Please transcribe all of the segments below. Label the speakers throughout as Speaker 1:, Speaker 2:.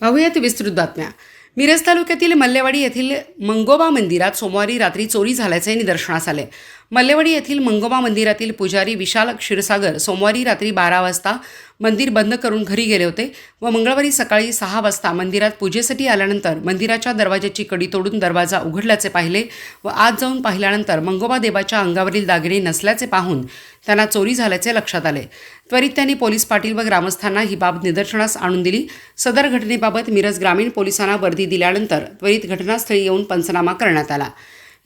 Speaker 1: पाहूयात विस्तृत बातम्या. मिरज तालुक्यातील मल्लेवाडी येथील मंगोबा मंदिरात सोमवारी रात्री चोरी झाल्याचे निदर्शनास आले. मल्लेवाडी येथील मंगोबा मंदिरातील पुजारी विशाल क्षीरसागर सोमवारी रात्री बारा वाजता मंदिर बंद करून घरी गेले होते व मंगळवारी सकाळी सहा वाजता मंदिरात पूजेसाठी आल्यानंतर मंदिराच्या दरवाजाची कडी तोडून दरवाजा उघडल्याचे पाहिले व आत जाऊन पाहिल्यानंतर मंगोबा देवाच्या अंगावरील दागिने नसल्याचे पाहून त्यांना चोरी झाल्याचे लक्षात आले. त्वरित त्यांनी पोलीस पाटील व ग्रामस्थांना ही बाब निदर्शनास आणून दिली. सदर घटनेबाबत मिरज ग्रामीण पोलिसांना वर्दी दिल्यानंतर त्वरित घटनास्थळी येऊन पंचनामा करण्यात आला.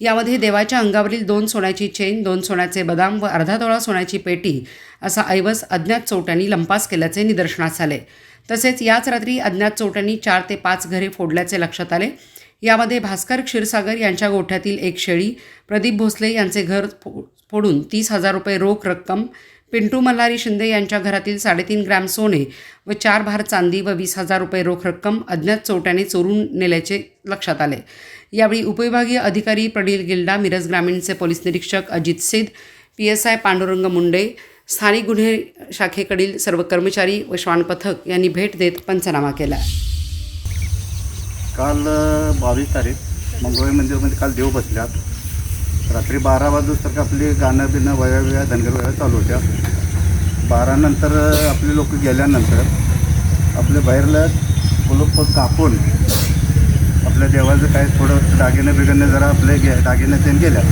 Speaker 1: यामध्ये देवाच्या अंगावरील दोन सोन्याची चेन दोन सोन्याचे बदाम व अर्धा तोळा सोन्याची पेटी असा ऐवज अज्ञात चोट्यांनी लंपास केल्याचे निदर्शनास आले. तसेच याच रात्री अज्ञात चोट्यांनी चार ते पाच घरे फोडल्याचे लक्षात आले. यामध्ये भास्कर क्षीरसागर यांच्या गोठ्यातील एक शेळी प्रदीप भोसले यांचे घर फोडून तीस हजार रुपये रोख रक्कम पिंटू मल्हारी शिंदे यांच्या घरातील साडेतीन ग्रॅम सोने व चार भार चांदी व वीस हजार रुपये रोख रक्कम अज्ञात चोरट्याने चोरून नेल्याचे लक्षात आले. यावेळी उपविभागीय अधिकारी प्रणील गिल्डा मिरज ग्रामीणचे पोलीस निरीक्षक Ajit Sid P S I Pandurang Munde स्थानिक गुन्हे शाखेकडील सर्व कर्मचारी व श्वान पथक यांनी भेट देत पंचनामा केला.
Speaker 2: काल बावीस तारीख मंगळवारी मंदिरमध्ये काल देव बसल्यात रात्री बारा वाजूस्तक आपली गाणं बिणं वया वया धनगर वया चालू होत्या. बारानंतर आपले लोक गेल्यानंतर आपले बाहेरला कुलूप कापून आपल्या देवाचं काय थोडं दागिने बिगिने जरा आपले गे दागिने ते गेल्या.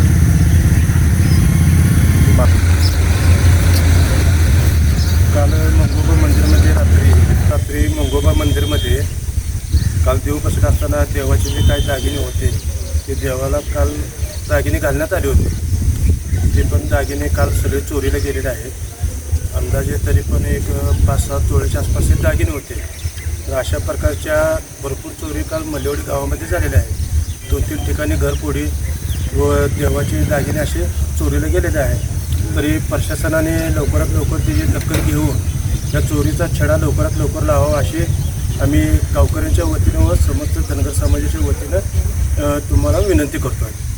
Speaker 2: बा-
Speaker 3: काल मंगोबा मंदिरमध्ये रात्री रात्री मंगोबा मंदिरमध्ये काल देव बसत असताना देवाचे जे काही दागिने होते ते देवाला काल दागिने घालण्यात आले होते. ते पण दागिने काल सगळे चोरीला गेलेले आहेत. अंदाजे तरी पण एक पाच सात तोळ्याच्या आसपास हे दागिने होते. तर अशा प्रकारच्या भरपूर चोरी काल मल्लेवाडी गावामध्ये झालेल्या आहेत. दोन तीन ठिकाणी घरपोडी व देवाचे दागिने असे चोरीला गेलेले आहेत. तरी प्रशासनाने लवकरात लवकर त्याची दखल घेऊन या चोरीचा छडा लवकरात लवकर लावावा अशी आम्ही गावकऱ्यांच्या वतीनं व समस्त धनगर समाजाच्या वतीनं तुम्हाला विनंती करतो आहे